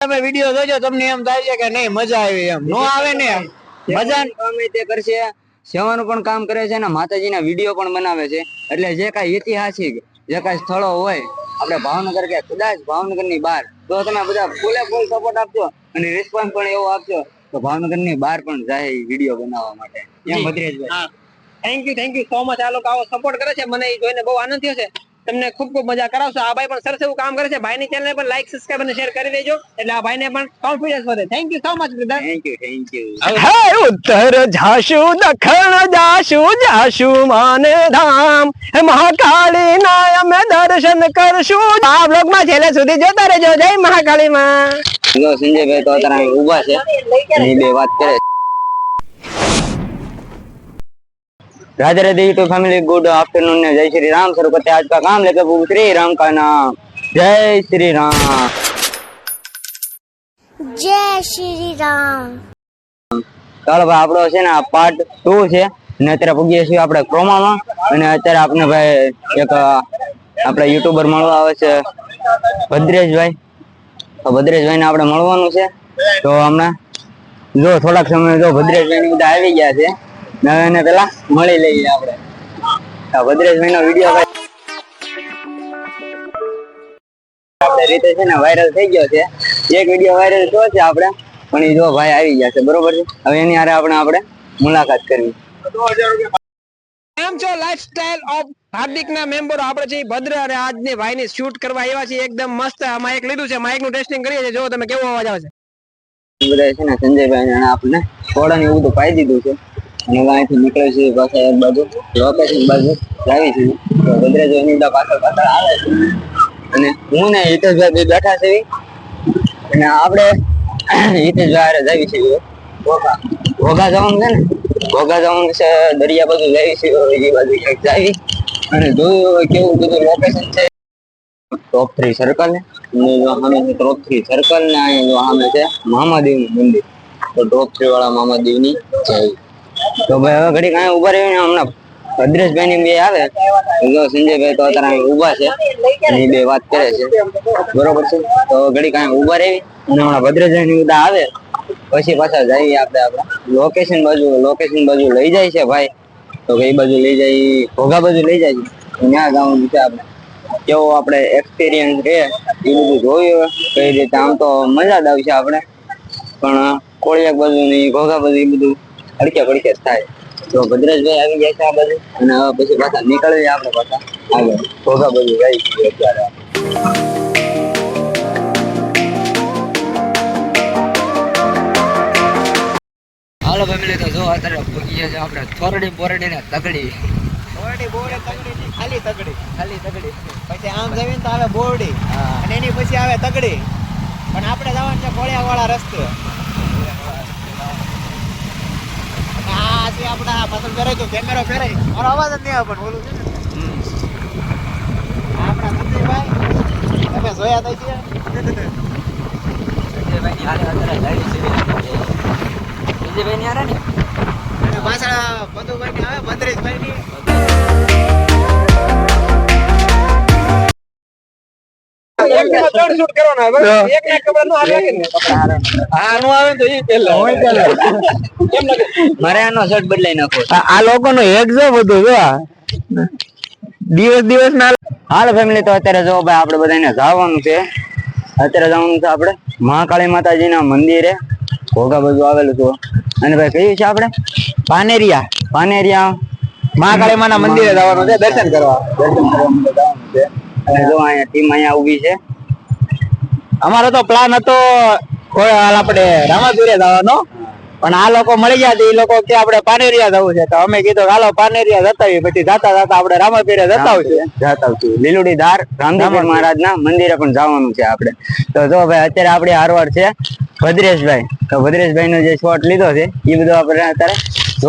તમે વીડિયો જોજો તમને એમ થાય છે કે નહીં મજા આવી એમ. નો આવે ને મજા ગમે તે કરશે સેવાનું પણ કામ કરે છે અને માતાજીના વીડિયો પણ બનાવે છે. એટલે જે કાંઈ ઐતિહાસિક જે કાંઈ સ્થળો હોય આપણે ભાવનગર કે કદાચ ભાવનગરની બહાર તો તમે બધા ફૂલે ફૂલ સપોર્ટ આપજો અને રિસ્પોન્સ પણ એવો આપજો તો ભાવનગરની બહાર પણ જાય વીડિયો બનાવવા માટે. એમ Bhadreshbhai. Thank you thank you so much આ લોકો આવો સપોર્ટ કરે છે. મને એ જોઈને બહુ આનંદ થયો છે. તમને ખૂબ ખૂબ મજા કરાવશો. આ ભાઈ પણ સરસ એવું કામ કરે છે. ભાઈની ચેનલ પણ લાઈક સબસ્ક્રાઇબ અને શેર કરી દેજો. એટલે આ ભાઈને પણ કોન્ફિડન્સ વધે. Thank you so much brother thank you thank you હે ઉત્તર જાશુ દખણ જાશુ જાશુ માને ધામ. હે મહાકાળી ના અમે દર્શન કરશું. આ બ્લોગમાં છેલ્લે સુધી જોતા રહેજો. જય મહાકાળી માં. જો સંજયભાઈ તો અત્યારે ઊભા છે. બે વાત કરે Radhe Radhe YouTube family good afternoon Jai Shri Ram sir करते हैं आज का काम लेकर प्रभु श्री राम का नाम जय श्री राम जय श्री राम ચાલો ભાઈ આપણો છે ને પાર્ટ ટુ છે અને અત્યારે પૂગીએ છીએ આપણે ક્રોમામાં અને અત્યારે આપણે ભાઈ એક અ, આપણે યુટ્યુબર મળવા આવે છે ભદ્રેશભાઈ તો ભદ્રેશભાઈને આપણે મળવાનું છે તો હમણાં જો થોડાક સમય જો ભદ્રેશભાઈ ને બધા આવી ગયા છે ને પેલા મળી લઈએ આપણે. ભદ્રેશભાઈ નો વીડિયો આપણે રીતે છે ને વાયરલ થઈ ગયો છે. એક વીડિયો વાયરલ થયો છે આપણે પણ એ જો ભાઈ આવી ગયા છે બરોબર છે? હવે એની હારે આપણે આપણે મુલાકાત કરવી. કેમ છો? લાઈફસ્ટાઈલ ઓફ હાર્દિક ના મેમ્બરો આપણે છે ભદ્ર અને આજને ભાઈ ની શૂટ કરવા આવ્યા છે એકદમ મસ્ત માઇક લીધું છે. માઇકનું ટેસ્ટિંગ કરીએ છીએ. જો તમે કેવો અવાજ આવે છે. બધા છે ને સંજયભાઈ ને આપણે થોડા ને એવું બધું પાઈ દીધું છે. અને અહીંથી નીકળે છે, પાછા એક બાજુ લોકેશન બાજુ લાવી છે. ગદરેજ બધા પાછળ પાછળ આવે છે. અને હું ને હિતેશભાઈ બેઠા છે. અને આપણે હિતેશભાઈ હારે જાવી છે. ઘોઘા ઘોઘા જવાનું છે ને? ઘોઘા જવાનું છે, દરિયા બાજુ જાવી છે, એ બાજુ ક્યાંક જાવી. અને જોયું કેવું બધું લોકેશન છે. ટોપ થ્રી સર્કલ ને? જો સામે છે ટોપ થ્રી સર્કલ ને, અહીંયા જો સામે છે મહામાદેવનું મંદિર. તો ટોપ થ્રી વાળા મહાદેવની જય. તો ભાઈ હવે ઘડી કાંઈ ઊભા રહીને હમણાં ભદ્રેશભાઈ ની બે આવે. જો સંજયભાઈ તો અત્યારે ઊભા છે. ઈ બે વાત કરે છે. બરોબર છે? તો ઘડી કાંઈ ઊભા રહી અને હમણાં ભદ્રેશભાઈ ની બધા આવે. પછી પાછા જઈએ આપણે આપણે. લોકેશન બાજુ લોકેશન બાજુ લઈ જાય છે ભાઈ. તો કઈ બાજુ લઈ જાય ભોગા બાજુ લઈ જાય ત્યાં જવાનું છે આપણે. કેવો આપણે એક્સપિરિયન્સ રહે એ બધું જોયું કઈ રીતે આમ તો મજા જ આવશે આપણે. પણ કોળિયાક બાજુ ને ઘોઘા બાજુ એ બધું હડકે પડકે થાય. તો ભદ્રેશભાઈ આવી જાય છે આ બાજુ. અને હવે પછી પાછા નીકળીએ આપણે પાછા. આગળ. ઘોઘા બધું છીએ અત્યારે હાલો ફેમિલી તો જો અત્યારે પહોંચીએ છે આપણે થોરડી બોરડી ને તગડી. બોરડી બોરડી તગડી ખાલી તગડી. ખાલી તગડી. પછી આમ જમીન તો આવે બોરડી. અને એની પછી આવે તગડી. પણ આપણે જવાનું છે કોળિયા વાળા રસ્તે આપણે આ પાછળ ફેરાય તો કેમેરો ફેરાય. મારો અવાજ જ નહીં આવે પણ બોલું છે ને. આપણા સંજયભાઈ તમે જોયા તો છે સંજયભાઈ ની હારે અત્યારે જાય છે. સંજયભાઈ ની? ને ની. આવે ની મારે આનો શર્ટ બદલાઈ નાખો આ લોકો નો હેડ જો બધું જો. દિવસ દિવસ ના હાલ ફેમિલી તો અત્યારે જો ભાઈ આપણે બધાને જવાનું છે. અત્યારે જવાનું છે આપણે મહાકાળી માતાજીના મંદિરે. ઘોઘા બાજુ આવેલું છે. અને ભાઈ કયું છે આપણે? પાનેરિયા. પાનેરિયા મહાકાળી માના મંદિરે જવાનું છે. દર્શન કરવા. દર્શન કરવા જવાનું છે. અને જો અહીંયા ટીમ અહીંયા ઊભી છે. અમારો તો પ્લાન હતો આપણે રામાપીરે જવાનો. પણ આ લોકો મળી ગયા એ લોકો કે આપણે પાનેરિયા જવું છે. તો અમે કીધું હાલો પાનેરિયા જતા આવીએ પછી જતા જતા આપણે રામાપીરે જતા આવશે જતા આવશું લીલુડી ધાર રામદેવ મહારાજના મંદિરે પણ જવાનું છે આપણે. તો જો ભાઈ અત્યારે આપણે હારવાર છે ભદ્રેશભાઈ. તો ભદ્રેશભાઈ નો જે શોટ લીધો છે એ બધો આપણે અત્યારે તો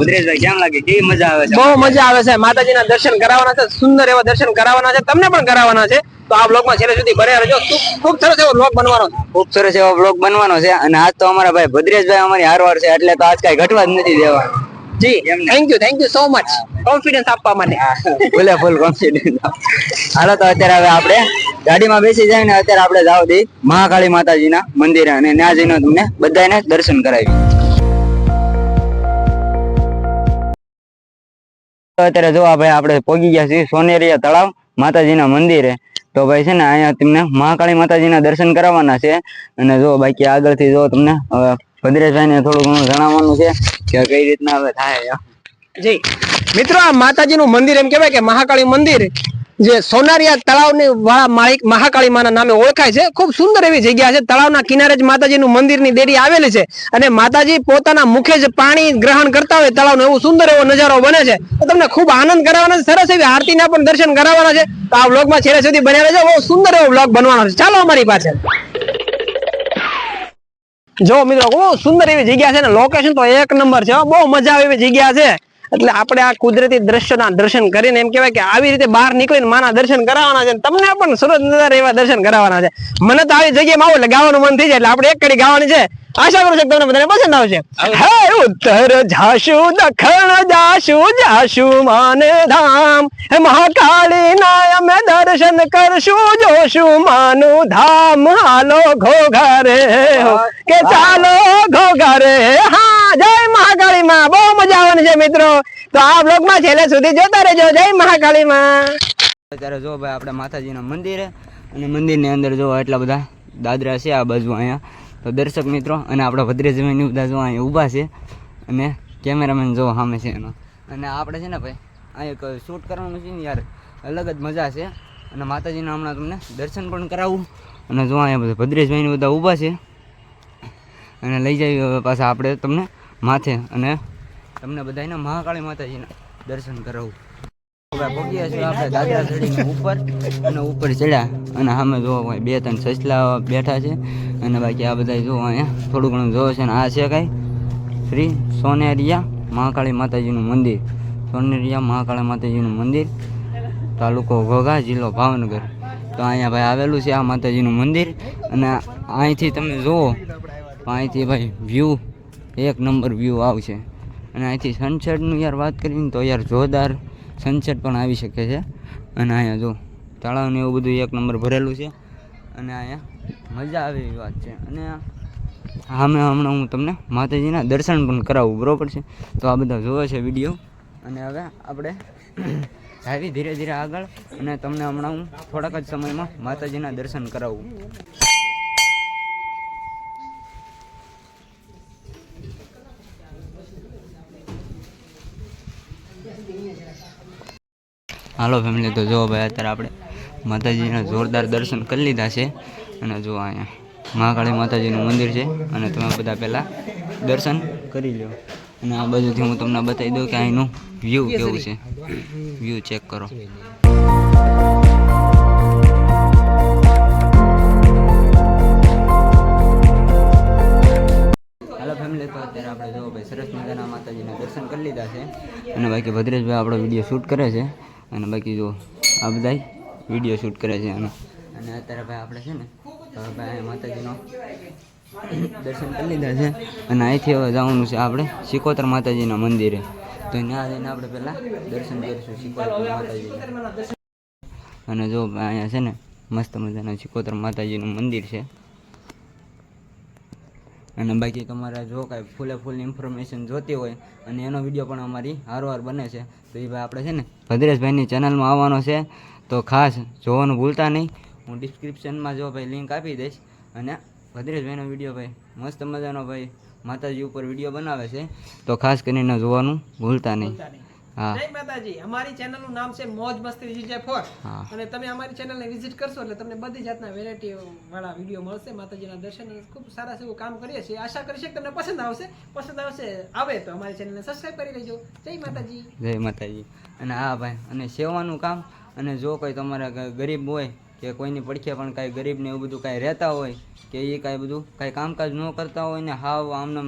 ભદ્રેશભાઈ કેમ લાગે? કેવી મજા આવે છે? બહુ મજા આવે છે. માતાજીના દર્શન કરાવવાના છે. સુંદર એવા દર્શન કરાવવાના છે. તમને પણ કરાવવાના છે. તો આ બ્લોગમાં છેલ્લે સુધી બને રહેજો. ખૂબ ખૂબ સરસ એવો બ્લોગ બનવાનો છે. ખૂબ સરસ એવો બ્લોગ બનવાનો છે. અને આજ તો અમારા ભાઈ ભદ્રેશભાઈ અમારી હારવાર છે. એટલે તો આજ કઈ ઘટવા જ નથી દેવાનું જી. Thank you thank you so much confidence આપવા માટે. ભૂલે ફૂલ કોન્ફિડન્સ હાલો તો અત્યારે હવે આપણે ગાડીમાં બેસી જાય ને અત્યારે આપણે જાવ દઈ મહાકાળી માતાજીના મંદિરે અને ત્યાં જઈને તમને બધાને દર્શન કરાવી અત્યારે જો ભાઈ આપણે પોગી ગયા છીએ સોનેરિયા તળાવ, માતાજીના મંદિરે. તો ભાઈ છે ને અહીંયા તમને મહાકાળી માતાજીના દર્શન કરાવવાના છે. અને જો બાકી આગળથી જો તમને ભદ્રેશભાઈને થોડું ઘણું જણાવવાનું છે કે કઈ રીતના હવે થાય. જી. મિત્રો, આ માતાજીનું મંદિર એમ કહેવાય કે મહાકાળી મંદિર. જે સોનારિયા તળાવની વાળા મહાકાળી માના નામે ઓળખાય છે. ખૂબ સુંદર એવી જગ્યા છે. તળાવના કિનારે જ માતાજીનું મંદિરની દેરી આવેલી છે અને માતાજી પોતાના મુખે જ પાણી ગ્રહણ કરતા હોય તળાવનો એવો સુંદર એવો નજારો બને છે. તો તમને ખૂબ આનંદ કરાવવાનો છે. સરસ એવી આરતીના પણ દર્શન કરાવવાના છે. તો આ વ્લોગમાં છેલ્લે સુધી બન્યા રહેજો. બહુ સુંદર એવો વ્લોગ બનવાનો છે. ચાલો અમારી પાસે. જો મિત્રો બહુ સુંદર એવી જગ્યા છે ને લોકેશન તો એક નંબર છે. બહુ મજા આવે એવી જગ્યા છે. એટલે આપણે આ કુદરતી દ્રશ્યોના દર્શન કરીને એમ કહેવાય કે આવી રીતે બહાર નીકળીને માના દર્શન કરાવવાના છે તમને પણ સુરત નજારા એવા દર્શન કરાવવાના છે. મને તો આવી જગ્યામાં આવું એટલે ગાવાનું મન થઈ જાય એટલે આપણે એક કડી ગાવાની છે. આશા કરું છું તમને બધાને પસંદ આવશે. હે ઉત્તર જાશું દખણ જાશું જાશું માને ધામ હે મહાકાળી ના અમે દર્શન કરશું જોશું માનું ધામ હાલો ઘોઘરે કે ચાલો ઘોઘરે હા. જય મહાકાળી માં બહુ મજા આવવાની છે મિત્રો. તો આ બ્લોગમાં છેલ્લે સુધી જોતા રહેજો. જય મહાકાળી માં અત્યારે જો ભાઈ આપણે માતાજીના મંદિરે અને મંદિરની અંદર જો એટલા બધા દાદરા છે આ બાજુ અહીંયા. તો દર્શક મિત્રો અને આપણા ભદ્રેશભાઈ બધા જો અહીંયા ઊભા છે અને કેમેરામેન જો સામે છે એનો. અને આપણે છે ને ભાઈ, આ એક શૂટ કરવાનું છે ને યાર, અલગ જ મજા છે. અને માતાજીના હમણાં તમને દર્શન પણ કરાવું. અને જો અહીંયા બધા ભદ્રેશભાઈને બધા ઊભા છે. અને લઈ જઈએ પાછા આપણે તમને માથે અને તમને બધાને મહાકાળી માતાજીના દર્શન કરાવું. આપણે ચડીને ઉપર અને ઉપર ચડ્યા અને સામે જોવો હોય બે ત્રણ સસલા બેઠા છે અને બાકી આ બધા જોવા અહીંયા થોડું ઘણું જોવે છે અને આ છે કાંઈ શ્રી સોનેરિયા મહાકાળી માતાજીનું મંદિર. સોનેરિયા મહાકાળી માતાજીનું મંદિર, તાલુકો ઘોઘા, જિલ્લો ભાવનગર. તો અહીંયા ભાઈ આવેલું છે આ માતાજીનું મંદિર અને અહીંથી તમે જુઓ, અહીંથી ભાઈ વ્યૂ એક નંબર વ્યૂ આવશે. અને અહીંથી સનસેટનું યાર વાત કરીને તો યાર જોરદાર સનસેટ પણ આવી શકે છે. અને અહીંયા જો તળાવને એવું બધું એક નંબર ભરેલું છે. અને અહીંયા મજા આવે એવી વાત છે. અને સામે હમણાં હું તમને માતાજીના દર્શન પણ કરાવું, બરાબર છે? તો આ બધા જોવે છે વીડિયો અને હવે આપણે આવી ધીરે ધીરે આગળ. અને તમને હમણાં હું થોડાક જ સમયમાં માતાજીના દર્શન કરાવું. હાલો ફેમિલી તો જો ભાઈ અત્યારે આપણે માતાજીના જોરદાર દર્શન કરી લીધા છે. અને જો અહીંયા મહાકાળી માતાજીનું મંદિર છે. અને તમે બધા પહેલાં દર્શન કરી લો અને આ બાજુથી હું તમને બતાવી દઉં કે અહીંનું વ્યૂ કેવું છે. વ્યૂ ચેક કરો. હાલો ફેમિલી તો અત્યારે આપણે જો ભાઈ સરસ મજાના માતાજીના દર્શન કરી લીધા છે. અને બાકી ભદ્રેશભાઈ આપણો વીડિયો શૂટ કરે છે. અને બાકી જો આ બધાય વીડિયો શૂટ કરે છે એનો અને અત્યારે ભાઈ આપણે છે ને હવે ભાઈ માતાજીનો દર્શન કરી લીધા છે. અને અહીંથી હવે જવાનું છે આપણે શિકોતર માતાજીના મંદિરે. તો ત્યાં જઈને આપણે પહેલાં દર્શન કરીશું શિકોતર માતાજી અને જો અહીંયા છે ને મસ્ત મજાના શિકોતર માતાજીનું મંદિર છે. અને બાકી તમારે જો કાંઈ ફૂલે ફૂલ ઇન્ફોર્મેશન જોતી હોય અને એનો વીડિયો પણ અમારી હારોહાર બને છે, તો એ ભાઈ આપણે છે ને ભદ્રેશભાઈની ચેનલમાં આવવાનો છે. તો ખાસ જોવાનું ભૂલતા નહીં. હું ડિસ્ક્રિપ્શનમાં જો ભાઈ લિંક આપી દઈશ. અને ભદ્રેશભાઈનો વીડિયો ભાઈ, મસ્ત મજાનો ભાઈ માતાજી ઉપર વીડિયો બનાવે છે. તો ખાસ કરીને જોવાનું ભૂલતા નહીં. જય માતાજી. અમારી ચેનલનું નામ છે મોજ મસ્તી વિજય ફોર. અને તમે અમારી ચેનલ ને વિઝિટ કરશો એટલે તમને બધી જાતના વેરાયટી વાળા વીડિયો મળશે. માતાજીના દર્શન ખૂબ સારા એવું કામ કરીએ છીએ. આશા કરી છે તમને પસંદ આવશે. પસંદ આવશે આવે તો અમારી ચેનલને સબસ્ક્રાઇબ કરી લેજો. જય માતાજી. જય માતાજી. અને હા ભાઈ અને સેવાનું કામ અને જો કોઈ તમારા ગરીબ હોય કે કોઈની પડખે પણ કાંઈ ગરીબને એવું બધું કાંઈ રહેતા હોય કે એ કાંઈ બધું કાંઈ કામકાજ ન કરતા હોય ને હાવ આમને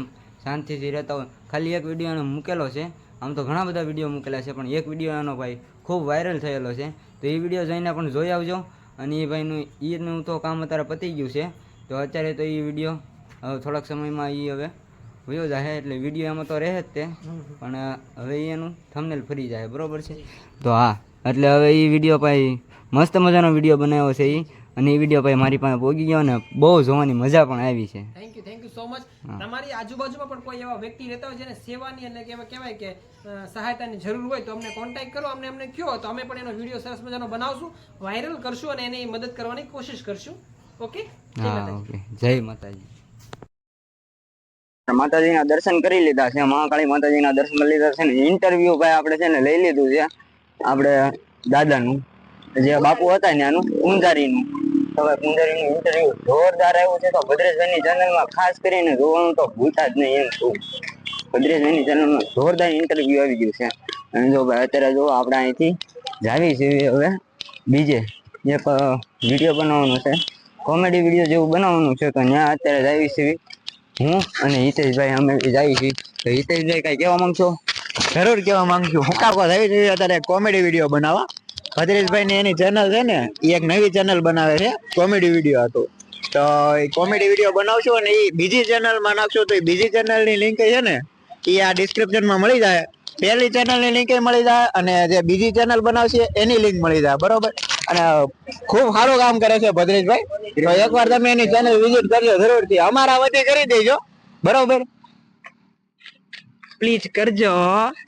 શાંતિથી રહેતા હોય. ખાલી એક વીડિયો મૂકેલો છે આમ તો ઘણા બધા વીડિયો મૂકેલા છે, પણ એક વીડિયો એનો ભાઈ ખૂબ વાયરલ થયેલો છે. તો એ વીડિયો જોઈને પણ જોઈ આવજો. અને એ ભાઈનું, એનું તો કામ અત્યારે પતી ગયું છે. તો અત્યારે તો એ વીડિયો થોડાક સમયમાં એ હવે વયો જાય એટલે વીડિયો એમાં તો રહે જ તે. પણ હવે એનું થમનેલ ફરી જાય બરોબર છે? તો હા, એટલે હવે એ વીડિયો ભાઈ મસ્ત મજાનો વીડિયો બનાવ્યો છે એ અને એ વીડિયો ભાઈ મારી પાસે પહોંચી ગયો ને બહુ જોવાની મજા પણ આવી છે. Thank you thank you so much તમારી આજુબાજુમાં પણ કોઈ એવા વ્યક્તિ રહેતા હોય જેને સેવાની અને કહેવાય કહેવાય કે સહાયતાની જરૂર હોય તો અમને કોન્ટેક્ટ કરો અમને અમને કહો તો અમે પણ એનો વીડિયો સરસ મજાનો બનાવશું વાયરલ કરશું અને એની મદદ કરવાની કોશિશ કરશું. ઓકે હા ઓકે જય માતાજી. માતાજીના દર્શન કરી લીધા છે. મહાકાળી માતાજીના દર્શન કરી લીધા છે ને ઇન્ટરવ્યુ ભાઈ આપણે છે ને લઈ લીધું છે. આપણે દાદાનું જે બાપુ હતા ને આનું તો હવે પૂંજારીનું ઇન્ટરવ્યુ જોરદાર આવ્યું છે તો ભદ્રેશભાઈની ચેનલમાં ખાસ કરીને જોવાનું તો ભૂલતા જ નહીં એમ છું. ભદ્રેશભાઈની ચેનલમાં જોરદાર ઇન્ટરવ્યુ આવી ગયું છે. અને જો ભાઈ અત્યારે જો આપણે અહીંથી જાવી છીએ હવે બીજે એક વીડિયો બનાવવાનો છે. કોમેડી વીડિયો જેવું બનાવવાનું છે તો ત્યાં અત્યારે જાવી છીએ. હું અને હિતેશભાઈ અમે જાવી છીએ. તો હિતેશભાઈ કઈ કહેવા માંગશો? જરૂર કેવા માંગુ છું હું કાકો આવી છીએ અત્યારે કોમેડી વીડિયો બનાવવા. ભદ્રેશભાઈ ની એની ચેનલ છે ને એ એક નવી ચેનલ બનાવે છે કોમેડી વીડિયો હતું. તો એ કોમેડી વીડિયો બનાવશું અને એ બીજી ચેનલમાં નાખશું તો એ બીજી ચેનલની લિંક છે ને એ આ ડિસ્ક્રિપ્શનમાં માં મળી જાય. પહેલી ચેનલની લિંક મળી જાય અને જે બીજી ચેનલ બનાવશે એની લિંક મળી જાય બરોબર? અને ખૂબ સારું કામ કરે છે ભદ્રેશભાઈ. તો એકવાર તમે એની ચેનલ વિઝિટ કરજો જરૂરથી. અમારા વતી કરી દેજો બરોબર? પ્લીઝ કરજો.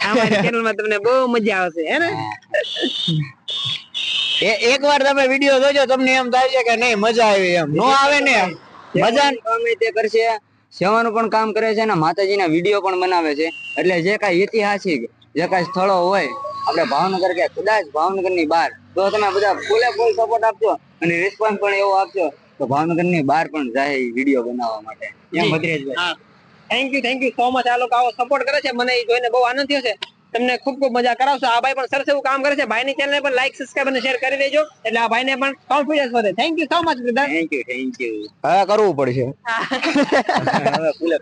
અમારી ચેનલમાં તમને બહુ મજા આવશે હે ને? એ એકવાર તમે વીડિયો જોજો તમને એમ થાય છે કે નહીં મજા આવી એમ. નો આવે ને મજા ગમે તે કરશે સેવાનું પણ કામ કરે છે અને માતાજીના વીડિયો પણ બનાવે છે. એટલે જે કાંઈ ઐતિહાસિક જે કાંઈ સ્થળો હોય આપણે ભાવનગર કે કદાચ ભાવનગરની બહાર તો તમે બધા ફૂલે ફૂલ સપોર્ટ આપજો અને રિસ્પોન્સ પણ એવો આપજો તો ભાવનગરની બહાર પણ જાય વીડિયો બનાવવા માટે. એમ Bhadreshbhai. Thank you thank you so much આ લોકો આવો સપોર્ટ કરે છે. મને એ જોઈને બહુ આનંદ થયો છે. તમને ખૂબ ખૂબ મજા કરાવશો. આ ભાઈ પણ સરસ એવું કામ કરે છે. ભાઈની ચેનલ પણ લાઈક સબસ્ક્રાઇબ અને શેર કરી દેજો. એટલે આ ભાઈને પણ કોન્ફિડન્સ વધે. Thank you so much brother. Thank you thank you હવે કરવું પડશે. હવે ફૂલે.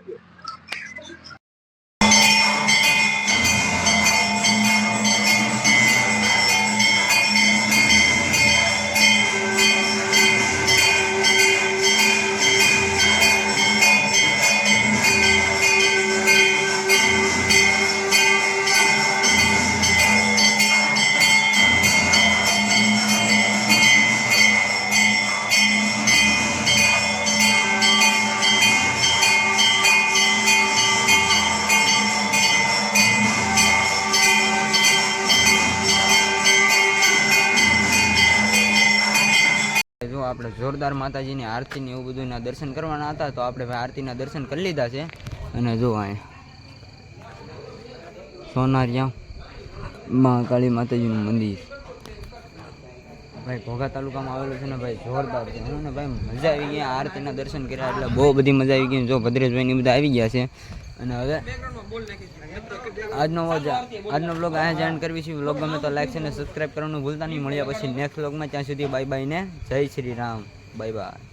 આપણે જોરદાર માતાજીની આરતી ને એવું બધું ના દર્શન કરવાના હતા, તો આપણે ભાઈ આરતીના દર્શન કરી લીધા છે. અને જો અહીંયા સોનારિયા મહાકાળી માતાજીનું મંદિર. ભાઈ ઘોઘા તાલુકામાં આવેલું છે ને ભાઈ જોરદાર છે. અને ભાઈ, મજા આવી ગઈ આરતીના દર્શન કર્યા એટલે બહુ બધી મજા આવી ગઈ. જો ભદ્રેશભાઈ ને બધા આવી ગયા છે. અને હવે આજનો વોજ આજનો બ્લોગ અહીંયા જોઈન કરવી છે બ્લોગ ગમે તો લાઈક છે અને સબસ્ક્રાઈબ કરવાનું ભૂલતા નહીં. મળ્યા પછી નેક્સ્ટ બ્લોગમાં ત્યાં સુધી બાય બાય ને જય શ્રી રામ. Bye bye